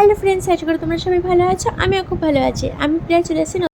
Hello friends আশা করি তোমরা সবাই ভালো আছো, আমিও খুব ভালো আছি। আমি প্রায় চলে এসেছি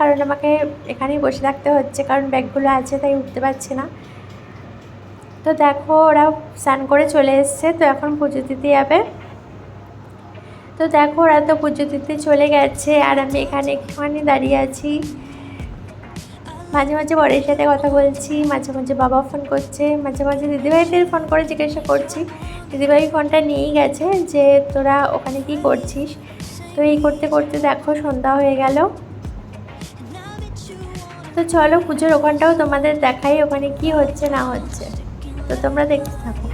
কারণ আমাকে এখানেই বসে থাকতে হচ্ছে, কারণ ব্যাগগুলো আছে তাই উঠতে পারছি না। তো দেখো, ওরা স্নান করে চলে এসছে, তো এখন পুজো দিতে যাবে। তো দেখো, ওরা তো পুজো দিতে চলে গেছে, আর আমি এখানে একটুখানি দাঁড়িয়ে আছি। মাঝে মাঝে বরের সাথে কথা বলছি, মাঝে মাঝে বাবা ফোন করছে, মাঝে মাঝে দিদিভাইদের ফোন করে জিজ্ঞাসা করছি। দিদিভাই ফোনটা নিয়েই গেছে যে তোরা ওখানে কি করছিস? তো এই করতে করতে দেখো সন্ধ্যা হয়ে গেল। তো চলো পুজোর ওখানটাও তোমাদের দেখাই, ওখানে কি হচ্ছে না হচ্ছে। তো তোমরা দেখতে থাকো।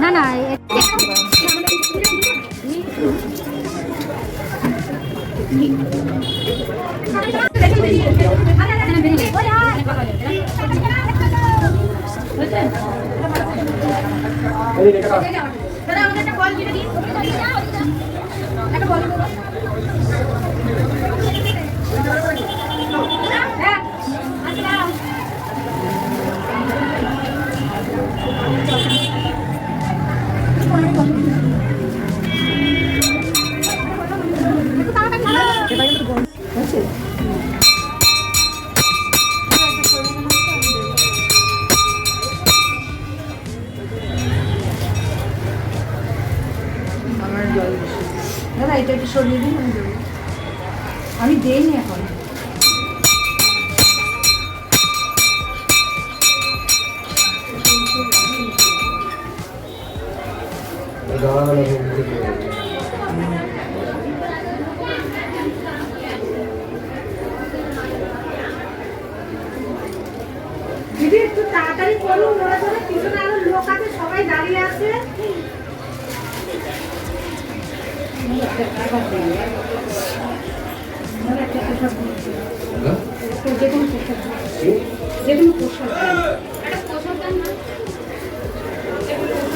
না না আমার এটা একটু সরিয়ে দিন, আমি দেবো। আমি দেইনি এখন। দিদি, একটু তাড়াতাড়ি করুন, ওরা ধরে পিছনে আরও লোক আছে, সবাই দাঁড়িয়ে আছে।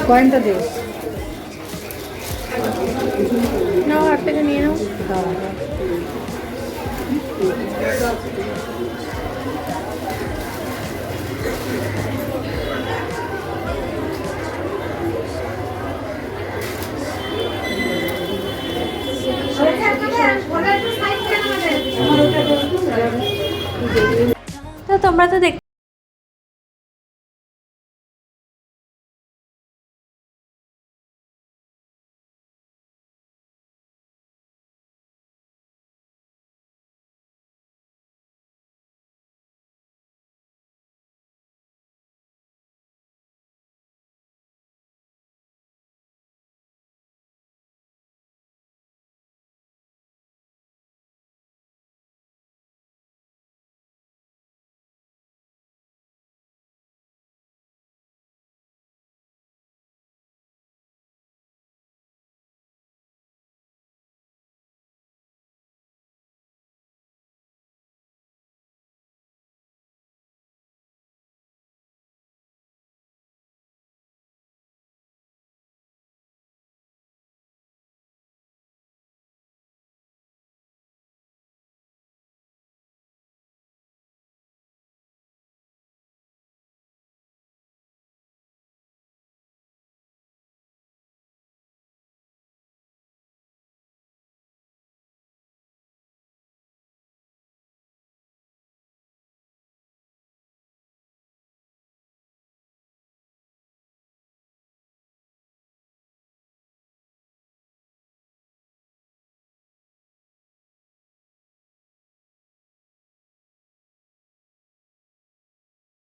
কয়েনটা দে নাও থেকে নিয়ে নাও। তো তোমরা তো দেখ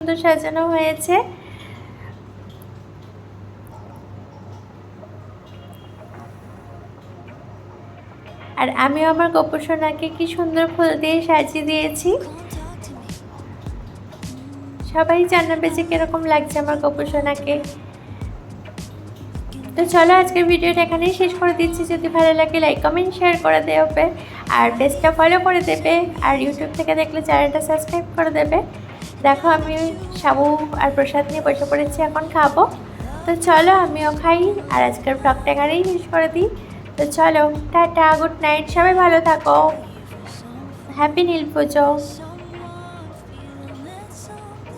সুন্দর সাজানো হয়েছে। আর আমিও আমার গোপসোনাকে কি সুন্দর ফুল দিয়ে সাজিয়ে দিয়েছি। সবাই জানাবে যে কীরকম লাগছে আমার গোপসোনাকে। তো চলো আজকের ভিডিওটা এখানেই শেষ করে দিচ্ছি। যদি ভালো লাগে লাইক কমেন্ট শেয়ার করে দেবে আর পেজটা ফলো করে দেবে। আর ইউটিউব থেকে দেখলে চ্যানেলটা সাবস্ক্রাইব করে দেবে। দেখো, আমি সাবু আর প্রসাদ নিয়ে বসে পড়েছি, এখন খাব। তো চলো, আমিও খাই, আর আজকের ব্লগটা এখানেই শেষ করে দিই। তো চলো, টাটা গুড নাইট সবাই ভালো থাকো। হ্যাপি নীল পুজো